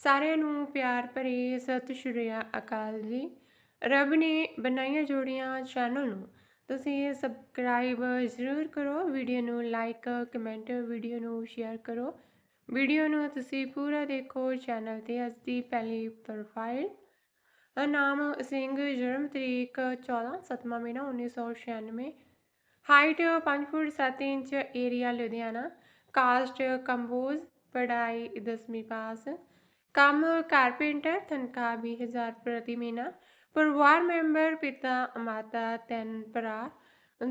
ਸਾਰਿਆਂ ਨੂੰ ਪਿਆਰ ਭਰੀ ਸਤਿ ਸ਼੍ਰੀ ਅਕਾਲ ਜੀ। ਰੱਬ ਨੇ ਬਣਾਈਆਂ ਜੋੜੀਆਂ ਚੈਨਲ ਨੂੰ ਤੁਸੀਂ ਸਬਸਕ੍ਰਾਈਬ ਜ਼ਰੂਰ ਕਰੋ ਵੀਡੀਓ ਨੂੰ ਲਾਈਕ ਕਮੈਂਟ ਵੀਡੀਓ ਨੂੰ ਸ਼ੇਅਰ ਕਰੋ। ਵੀਡੀਓ ਨੂੰ ਤੁਸੀਂ ਪੂਰਾ ਦੇਖੋ, ਚੈਨਲ ਤੇ ਅੱਜ ਦੀ ਪਹਿਲੀ ਪ੍ਰੋਫਾਈਲ ਨਾਮ ਸਿੰਘ ਜਨਮ ਤਰੀਕ 14 ਸਤਵਾਂ ਮਹੀਨਾ 1996 height 5 foot 7 inch area Ludhiana. Caste Kamboj, ਪੜ੍ਹਾਈ 10ਵੀਂ ਪਾਸ। ਕੰਮ ਕਾਰਪੈਂਟਰ ਤਨਖਾਹ 20000 ਪ੍ਰਤੀ ਮਹੀਨਾ। ਪਰਿਵਾਰ ਮੈਂਬਰ, ਪਿਤਾ, ਮਾਤਾ, ਤਿੰਨ ਭਰਾ,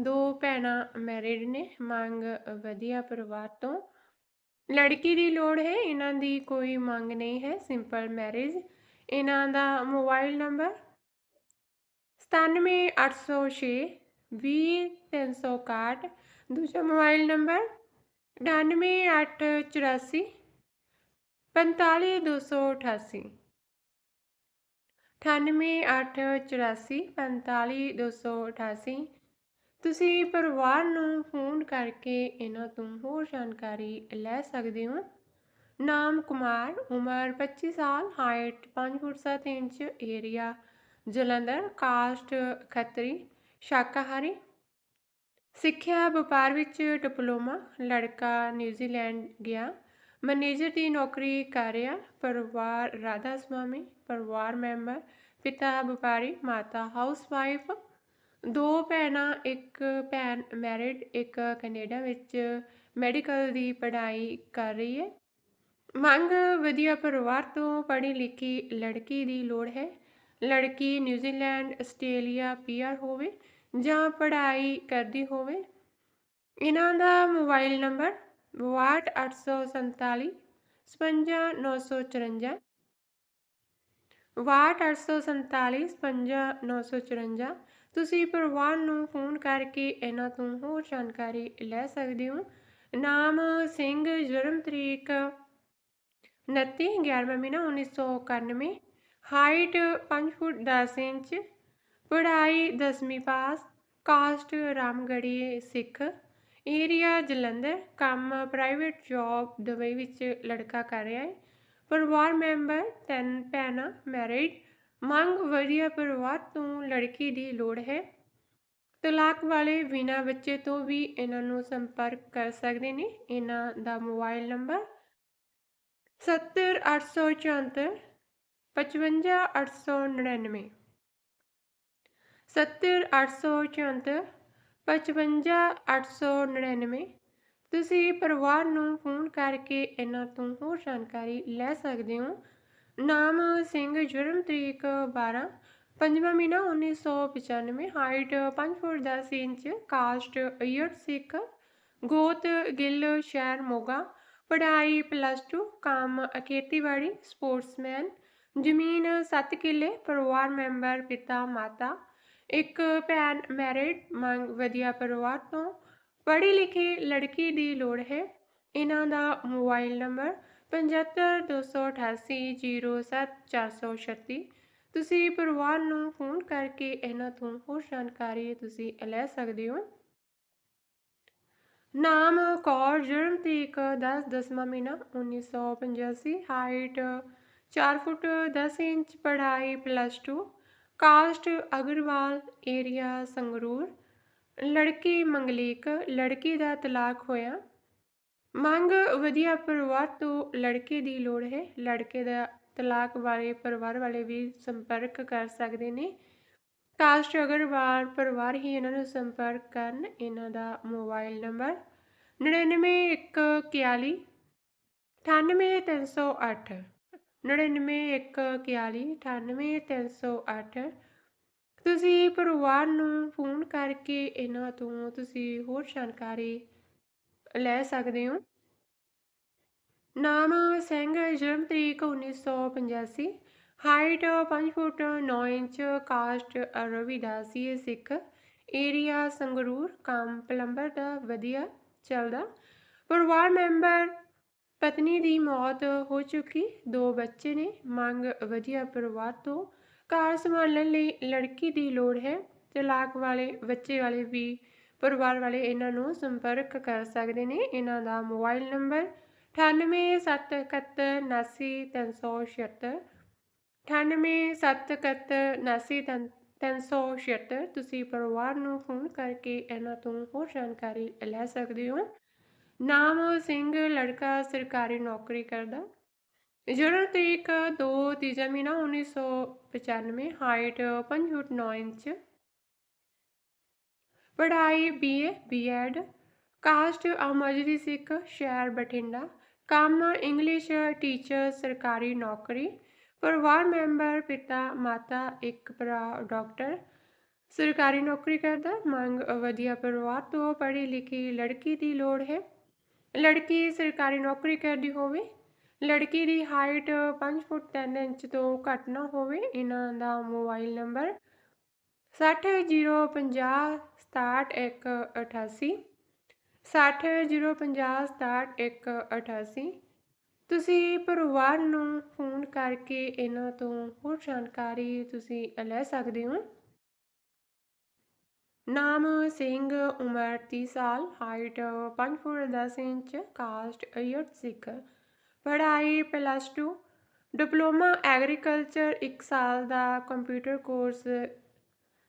ਦੋ ਭੈਣਾਂ ਮੈਰਿਡ ਨੇ। ਮੰਗ ਵਧੀਆ ਪਰਿਵਾਰ ਤੋਂ। ਲੜਕੀ ਦੀ ਲੋੜ ਹੈ, ਇਹਨਾਂ ਦੀ ਕੋਈ ਮੰਗ ਨਹੀਂ ਹੈ। ਸਿੰਪਲ ਮੈਰਿਜ ਇਹਨਾਂ ਦਾ ਮੋਬਾਈਲ ਨੰਬਰ 97806 20361 ਦੂਜਾ ਮੋਬਾਈਲ ਨੰਬਰ 98884 45288 98884 45288 ਤੁਸੀਂ ਪਰਿਵਾਰ ਨੂੰ ਫੋਨ ਕਰਕੇ ਇਹਨਾਂ ਤੋਂ ਹੋਰ ਜਾਣਕਾਰੀ ਲੈ ਸਕਦੇ ਹੋ। ਨਾਮ ਕੁਮਾਰ, ਉਮਰ 25 ਸਾਲ, height 5 foot 7 inch, area Jalandhar, caste Khatri, ਸ਼ਾਕਾਹਾਰੀ। ਸਿੱਖਿਆ ਵਪਾਰ ਵਿੱਚ ਡਿਪਲੋਮਾ, ਲੜਕਾ ਨਿਊਜ਼ੀਲੈਂਡ ਗਿਆ। ਮੈਨੇਜਰ ਦੀ ਨੌਕਰੀ ਕਰ ਰਿਹਾ, ਪਰਿਵਾਰ, ਰਾਧਾ ਸੁਆਮੀ, ਪਰਿਵਾਰ ਮੈਂਬਰ, ਪਿਤਾ ਵਪਾਰੀ, ਮਾਤਾ ਹਾਊਸਵਾਈਫ। ਦੋ ਭੈਣਾਂ, ਇੱਕ ਭੈਣ ਮੈਰਿਡ, ਇੱਕ ਕੈਨੇਡਾ ਵਿੱਚ ਮੈਡੀਕਲ ਦੀ ਪੜ੍ਹਾਈ ਕਰ ਰਹੀ ਹੈ। ਮੰਗ ਵਧੀਆ ਪਰਿਵਾਰ ਤੋਂ ਪੜ੍ਹੀ ਲਿਖੀ ਲੜਕੀ ਦੀ ਲੋੜ ਹੈ। ਲੜਕੀ ਨਿਊਜ਼ੀਲੈਂਡ, ਆਸਟ੍ਰੇਲੀਆ ਪੀਆਰ ਹੋਵੇ ਜਾਂ ਪੜ੍ਹਾਈ ਕਰਦੀ ਹੋਵੇ। ਇਹਨਾਂ ਦਾ ਮੋਬਾਈਲ ਨੰਬਰ 62847 55954 62847 55954 ਤੁਸੀਂ ਪਰਿਵਾਰ ਨੂੰ ਫੋਨ ਕਰਕੇ ਇਹਨਾਂ ਤੋਂ ਹੋਰ ਜਾਣਕਾਰੀ ਲੈ ਸਕਦੇ ਹੋ। ਨਾਮ ਸਿੰਘ, ਜਨਮ ਤਰੀਕ 29 11 ਮਹੀਨਾ 1991 ਹਾਈਟ 5 ਫੁੱਟ 10 ਇੰਚ। ਪੜ੍ਹਾਈ 10ਵੀਂ pass. Caste Ramgarhi Sikh. Area Jalandhar, ਕੰਮ ਪ੍ਰਾਈਵੇਟ ਜੌਬ ਦੁਬਈ ਵਿੱਚ ਲੜਕਾ ਕਰ ਰਿਹਾ ਹੈ। ਪਰਿਵਾਰ ਮੈਂਬਰ, ਤਿੰਨ ਭੈਣਾਂ ਮੈਰਿਡ ਮੰਗ ਵਧੀਆ ਪਰਿਵਾਰ ਤੋਂ ਲੜਕੀ ਦੀ ਲੋੜ ਹੈ। ਤਲਾਕ ਵਾਲੇ ਬਿਨਾ ਬੱਚੇ ਤੋਂ ਵੀ ਇਹਨਾਂ ਨੂੰ ਸੰਪਰਕ ਕਰ ਸਕਦੇ ਨੇ। ਇਹਨਾਂ ਦਾ ਮੋਬਾਈਲ ਨੰਬਰ 70874 55899 70874 55899 ਤੁਸੀਂ ਪਰਿਵਾਰ ਨੂੰ ਫੋਨ ਕਰਕੇ ਇਹਨਾਂ ਤੋਂ ਹੋਰ ਜਾਣਕਾਰੀ ਲੈ ਸਕਦੇ ਹੋ। ਨਾਮ ਸਿੰਘ, ਜਨਮ ਤਰੀਕ 12 ਪੰਜਵਾਂ ਮਹੀਨਾ 1995 ਹਾਈਟ 5 ਫੁੱਟ 10 ਇੰਚ, ਕਾਸਟ ਅਯਰ ਸਿੱਖ, ਗੋਤ ਗਿੱਲ, ਸ਼ਹਿਰ ਮੋਗਾ, ਪੜ੍ਹਾਈ ਪਲੱਸ 2 ਕੰਮ ਖੇਤੀਬਾੜੀ ਸਪੋਰਟਸਮੈਨ ਜ਼ਮੀਨ 7 ਕਿੱਲੇ, ਪਰਿਵਾਰ ਮੈਂਬਰ ਪਿਤਾ, ਮਾਤਾ ਇੱਕ ਭੈਣ ਮੈਰਿਡ ਮੰਗ ਵਧੀਆ ਪਰਿਵਾਰ ਤੋਂ। ਪੜ੍ਹੀ ਲਿਖੀ ਲੜਕੀ ਦੀ ਲੋੜ ਹੈ। ਇਹਨਾਂ ਦਾ ਮੋਬਾਈਲ ਨੰਬਰ 7528807436 ਤੁਸੀਂ ਪਰਿਵਾਰ ਨੂੰ ਫੋਨ ਕਰਕੇ ਇਹਨਾਂ ਤੋਂ ਹੋਰ ਜਾਣਕਾਰੀ ਤੁਸੀਂ ਲੈ ਸਕਦੇ ਹੋ। ਨਾਮ ਕੌਰ, ਜਨਮ ਤਰੀਕ 10 ਦਸਵਾਂ ਮਹੀਨਾ 1985 ਹਾਈਟ 4 ਫੁੱਟ 10 ਇੰਚ, ਪੜ੍ਹਾਈ plus 2 caste Agarwal, area, Sangrur. ਲੜਕੀ ਮੰਗਲੀਕ, ਲੜਕੀ ਦਾ ਤਲਾਕ ਹੋਇਆ। ਮੰਗ ਵਧੀਆ ਪਰਿਵਾਰ ਤੋਂ ਲੜਕੇ ਦੀ ਲੋੜ ਹੈ। ਲੜਕੇ ਦਾ ਤਲਾਕ ਵਾਲੇ ਪਰਿਵਾਰ ਵਾਲੇ ਵੀ ਸੰਪਰਕ ਕਰ ਸਕਦੇ ਨੇ। ਕਾਸਟ ਅਗਰਵਾਲ ਪਰਿਵਾਰ ਹੀ ਇਹਨਾਂ ਨੂੰ ਸੰਪਰਕ ਕਰਨ ਇਹਨਾਂ ਦਾ ਮੋਬਾਈਲ ਨੰਬਰ 99141 98308 99141 98308 ਤੁਸੀਂ ਪਰਿਵਾਰ ਨੂੰ ਫੋਨ ਕਰਕੇ ਇਹਨਾਂ ਤੋਂ ਤੁਸੀਂ ਹੋਰ ਜਾਣਕਾਰੀ ਲੈ ਸਕਦੇ ਹੋ। ਨਾਮ ਸਿੰਘ ਜਨਮ ਤਰੀਕ 1985 ਹਾਈਟ 5 ਫੁੱਟ 9 ਇੰਚ, ਕਾਸਟ ਅਰਵੀ ਦਾ ਸੀ ਸਿੱਖ। ਏਰੀਆ ਸੰਗਰੂਰ, ਕੰਮ ਪਲੰਬਰ ਦਾ, ਵਧੀਆ ਚੱਲਦਾ। ਪਰਿਵਾਰ ਮੈਂਬਰ ਪਤਨੀ ਦੀ ਮੌਤ ਹੋ ਚੁੱਕੀ। ਦੋ ਬੱਚੇ ਨੇ। ਮੰਗ ਵਧੀਆ ਪਰਿਵਾਰ ਤੋਂ ਘਰ ਸੰਭਾਲਣ ਲਈ ਲੜਕੀ ਦੀ ਲੋੜ ਹੈ। ਤਲਾਕ ਵਾਲੇ, ਬੱਚੇ ਵਾਲੇ ਵੀ ਪਰਿਵਾਰ ਵਾਲੇ ਇਹਨਾਂ ਨੂੰ ਸੰਪਰਕ ਕਰ ਸਕਦੇ ਨੇ। ਇਹਨਾਂ ਦਾ ਮੋਬਾਈਲ ਨੰਬਰ 9871790376 9871790376 ਤੁਸੀਂ ਪਰਿਵਾਰ ਨੂੰ ਫੋਨ ਕਰਕੇ ਇਹਨਾਂ ਤੋਂ ਹੋਰ ਜਾਣਕਾਰੀ ਲੈ ਸਕਦੇ ਹੋ। ਨਾਮ ਸਿੰਘ, ਲੜਕਾ ਸਰਕਾਰੀ ਨੌਕਰੀ ਕਰਦਾ। ਜਨਮ ਤਰੀਕ 2 ਤੀਜਾ ਮਹੀਨਾ 1995 ਹਾਈਟ 5 ਫੁੱਟ 9 ਇੰਚ। ਪੜ੍ਹਾਈ ਬੀਏ ਬੀਐਡ ਕਾਸਟ ਅਮਰਜੀਤ ਸਿੱਖ, ਸ਼ਹਿਰ ਬਠਿੰਡਾ। ਕੰਮ ਇੰਗਲਿਸ਼ ਟੀਚਰ ਸਰਕਾਰੀ ਨੌਕਰੀ। ਪਰਿਵਾਰ ਮੈਂਬਰ, ਪਿਤਾ, ਮਾਤਾ, ਇੱਕ ਭਰਾ ਡਾਕਟਰ ਸਰਕਾਰੀ ਨੌਕਰੀ ਕਰਦਾ। ਮੰਗ ਵਧੀਆ ਪਰਿਵਾਰ ਤੋਂ ਪੜ੍ਹੀ ਲਿਖੀ ਲੜਕੀ ਦੀ ਲੋੜ ਹੈ। ਲੜਕੀ ਸਰਕਾਰੀ ਨੌਕਰੀ ਕਰਦੀ ਹੋਵੇ, ਲੜਕੀ ਦੀ ਹਾਈਟ 5 ਫੁੱਟ 3 ਇੰਚ ਤੋਂ ਘੱਟ ਨਾ ਹੋਵੇ, ਇਹਨਾਂ ਦਾ ਮੋਬਾਈਲ ਨੰਬਰ 60050 67 60050 ਤੁਸੀਂ ਪਰਿਵਾਰ ਨੂੰ ਫੋਨ ਕਰਕੇ ਇਹਨਾਂ ਤੋਂ ਹੋਰ ਜਾਣਕਾਰੀ ਤੁਸੀਂ ਲੈ ਸਕਦੇ ਹੋ। ਨਾਮ ਸਿੰਘ, ਉਮਰ 30 ਸਾਲ ਹਾਈਟ 5 ਫੁੱਟ 10 ਇੰਚ ਕਾਸਟ ਅਯਟ ਸਿੱਖ। ਪੜ੍ਹਾਈ ਪਲੱਸ 2 ਡਿਪਲੋਮਾ ਐਗਰੀਕਲਚਰ 1 ਸਾਲ ਦਾ ਕੰਪਿਊਟਰ ਕੋਰਸ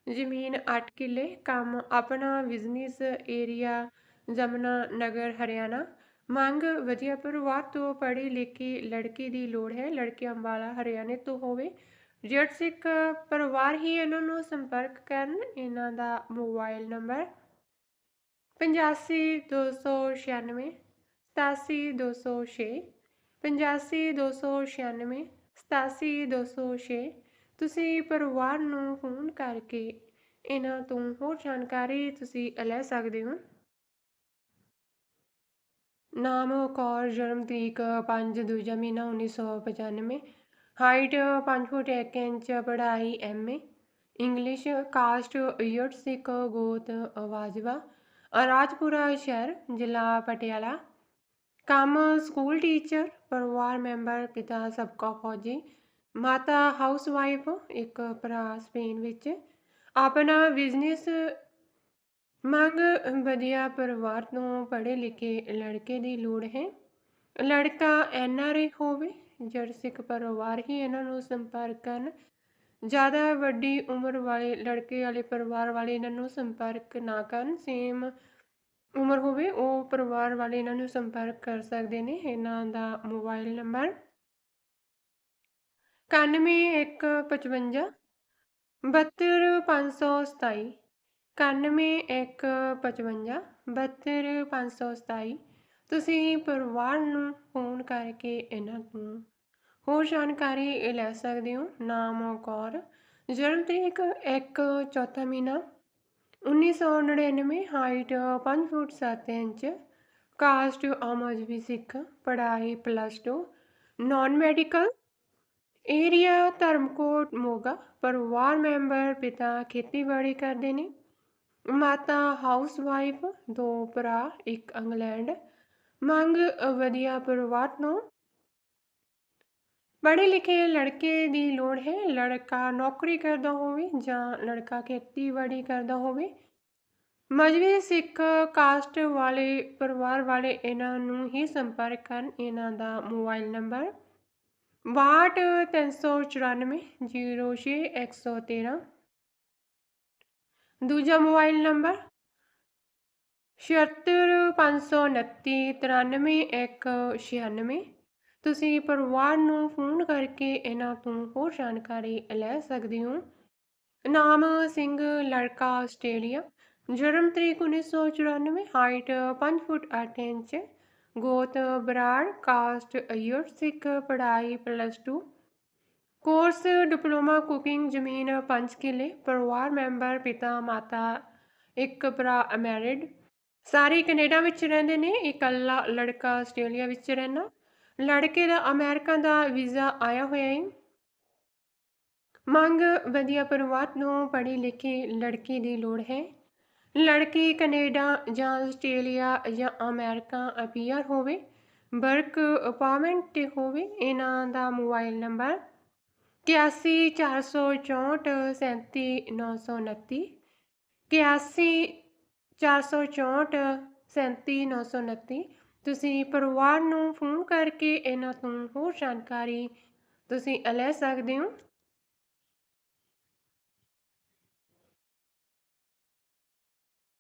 ਜ਼ਮੀਨ 8 ਕਿੱਲੇ, ਕੰਮ ਆਪਣਾ ਬਿਜ਼ਨਸ ਏਰੀਆ ਜਮਨਾ ਨਗਰ, ਹਰਿਆਣਾ। ਮੰਗ ਵਧੀਆ ਪਰਿਵਾਰ ਤੋਂ ਪੜ੍ਹੀ ਲਿਖੀ ਲੜਕੀ ਦੀ ਲੋੜ ਹੈ ਲੜਕੀ ਅੰਬਾਲਾ ਹਰਿਆਣੇ ਤੋਂ ਹੋਵੇ। ਜੇਟ ਸਿੱਖ ਪਰਿਵਾਰ ਹੀ ਇਹਨਾਂ ਨੂੰ ਸੰਪਰਕ ਕਰਨ ਇਹਨਾਂ ਦਾ ਮੋਬਾਈਲ ਨੰਬਰ 852996 87206 852996 87206 ਤੁਸੀਂ ਪਰਿਵਾਰ ਨੂੰ ਫੋਨ ਕਰਕੇ ਇਹਨਾਂ ਤੋਂ ਹੋਰ ਜਾਣਕਾਰੀ ਤੁਸੀਂ ਲੈ ਸਕਦੇ ਹੋ। ਨਾਮ, ਕੌਰ, ਜਨਮ ਤਰੀਕ 5 ਦੂਜਾ ਮਹੀਨਾ 1995 ਹਾਈਟ 5 ਫੁੱਟ 1 ਇੰਚ, ਪੜ੍ਹਾਈ ਐਮਏ ਇੰਗਲਿਸ਼ ਕਾਸਟ ਯਟ ਸਿੱਖ ਗੋਤ ਵਾਜਵਾ, ਰਾਜਪੁਰਾ ਸ਼ਹਿਰ, ਜ਼ਿਲ੍ਹਾ ਪਟਿਆਲਾ। ਕੰਮ ਸਕੂਲ ਟੀਚਰ ਪਰਿਵਾਰ ਮੈਂਬਰ ਪਿਤਾ ਸਬਕਾ ਫੌਜੀ, ਮਾਤਾ ਹਾਊਸ ਵਾਈਫ ਇੱਕ ਭਰਾ ਸਪੇਨ ਵਿੱਚ। ਆਪਣਾ ਬਿਜ਼ਨਸ ਮੰਗ ਵਧੀਆ ਪਰਿਵਾਰ ਤੋਂ ਪੜ੍ਹੇ ਲਿਖੇ ਲੜਕੇ ਦੀ ਲੋੜ ਹੈ। ਲੜਕਾ ਐਨ ਆਰ ਏ ਹੋਵੇ ਜਿਹੜੇ ਸਿੱਖ ਪਰਿਵਾਰ ਹੀ ਇਹਨਾਂ ਨੂੰ ਸੰਪਰਕ ਕਰਨ। ਜ਼ਿਆਦਾ ਵੱਡੀ ਉਮਰ ਵਾਲੇ ਲੜਕੇ ਵਾਲੇ ਪਰਿਵਾਰ ਵਾਲੇ ਇਹਨਾਂ ਨੂੰ ਸੰਪਰਕ ਨਾ ਕਰਨ। ਸੇਮ ਉਮਰ ਹੋਵੇ, ਉਹ ਪਰਿਵਾਰ ਵਾਲੇ ਇਹਨਾਂ ਨੂੰ ਸੰਪਰਕ ਕਰ ਸਕਦੇ ਨੇ। ਇਹਨਾਂ ਦਾ ਮੋਬਾਈਲ ਨੰਬਰ 9155 72527 9155 72527 ਤੁਸੀਂ ਪਰਿਵਾਰ ਨੂੰ ਫੋਨ ਕਰਕੇ ਇਹਨਾਂ ਤੋਂ ਹੋਰ ਜਾਣਕਾਰੀ ਲੈ ਸਕਦੇ ਹੋ। ਨਾਮ ਕੌਰ, ਜਨਮ ਤਰੀਕ 1 ਚੌਥਾ ਮਹੀਨਾ 1999 ਹਾਈਟ 5 ਫੁੱਟ 7 ਇੰਚ ਕਾਸਟ ਅਮਜਵੀ ਸਿੱਖ, ਪੜ੍ਹਾਈ plus 2 non medical area Dharamkot, Moga, ਪਰਿਵਾਰ ਮੈਂਬਰ, ਪਿਤਾ ਖੇਤੀਬਾੜੀ ਕਰਦੇ ਨੇ, ਮਾਤਾ ਹਾਊਸ ਵਾਈਫ ਦੋ ਭਰਾ, ਇੱਕ ਇੰਗਲੈਂਡ ਮੰਗ ਵਧੀਆ ਪਰਿਵਾਰ ਤੋਂ ਪੜ੍ਹੇ ਲਿਖੇ ਲੜਕੇ ਦੀ ਲੋੜ ਹੈ। ਲੜਕਾ ਨੌਕਰੀ ਕਰਦਾ ਹੋਵੇ ਜਾਂ ਲੜਕਾ ਖੇਤੀਬਾੜੀ ਕਰਦਾ ਹੋਵੇ। ਮਜਬੀ ਸਿੱਖ ਕਾਸਟ ਵਾਲੇ ਪਰਿਵਾਰ ਵਾਲੇ ਇਹਨਾਂ ਨੂੰ ਹੀ ਸੰਪਰਕ ਕਰਨ। ਇਹਨਾਂ ਦਾ ਮੋਬਾਈਲ ਨੰਬਰ 62394 06113 ਦੂਜਾ ਮੋਬਾਈਲ ਨੰਬਰ 7659939196 ਤੁਸੀਂ ਪਰਿਵਾਰ ਨੂੰ ਫੋਨ ਕਰਕੇ ਇਹਨਾਂ ਤੋਂ ਹੋਰ ਜਾਣਕਾਰੀ ਲੈ ਸਕਦੇ ਹੋ। ਨਾਮ ਸਿੰਘ, ਲੜਕਾ ਆਸਟ੍ਰੇਲੀਆ, ਜਨਮ ਤਰੀਕ 1994 ਹਾਈਟ 5 ਫੁੱਟ 8 ਇੰਚ, ਗੋਤ ਬਰਾੜ, ਕਾਸਟ ਅਯੁਰ, ਸਿੱਖ ਪੜ੍ਹਾਈ ਪਲੱਸ 2 ਕੋਰਸ, ਡਿਪਲੋਮਾ, ਕੁਕਿੰਗ, ਜ਼ਮੀਨ 5 ਕਿਲੇ, ਪਰਿਵਾਰ ਮੈਂਬਰ, ਪਿਤਾ, ਮਾਤਾ, ਇੱਕ ਭਰਾ ਅਮੈਰਿਡ ਸਾਰੇ ਕੈਨੇਡਾ ਵਿੱਚ ਰਹਿੰਦੇ ਨੇ ਇਕੱਲਾ ਲੜਕਾ ਆਸਟ੍ਰੇਲੀਆ ਵਿੱਚ ਰਹਿਣਾ ਲੜਕੇ ਦਾ ਅਮਰੀਕਾ ਦਾ ਵੀਜ਼ਾ ਆਇਆ ਹੋਇਆ ਹੈ ਮੰਗ ਵਧੀਆ ਪਰਿਵਾਰ ਨੂੰ ਪੜ੍ਹੀ ਲਿਖੀ ਲੜਕੀ ਦੀ ਲੋੜ ਹੈ। ਲੜਕੀ ਕੈਨੇਡਾ ਜਾਂ ਆਸਟ੍ਰੇਲੀਆ ਜਾਂ ਅਮਰੀਕਾ ਅਪੀਅਰ ਹੋਵੇ, ਵਰਕ ਅਪਾਰਟਮੈਂਟ ਤੇ ਹੋਵੇ, ਇਹਨਾਂ ਦਾ ਮੋਬਾਈਲ ਨੰਬਰ 8144437929 81 464 37929 ਤੁਸੀਂ ਪਰਿਵਾਰ ਨੂੰ ਫੋਨ ਕਰਕੇ ਇਹਨਾਂ ਤੋਂ ਹੋਰ ਜਾਣਕਾਰੀ ਤੁਸੀਂ ਲੈ ਸਕਦੇ ਹੋ।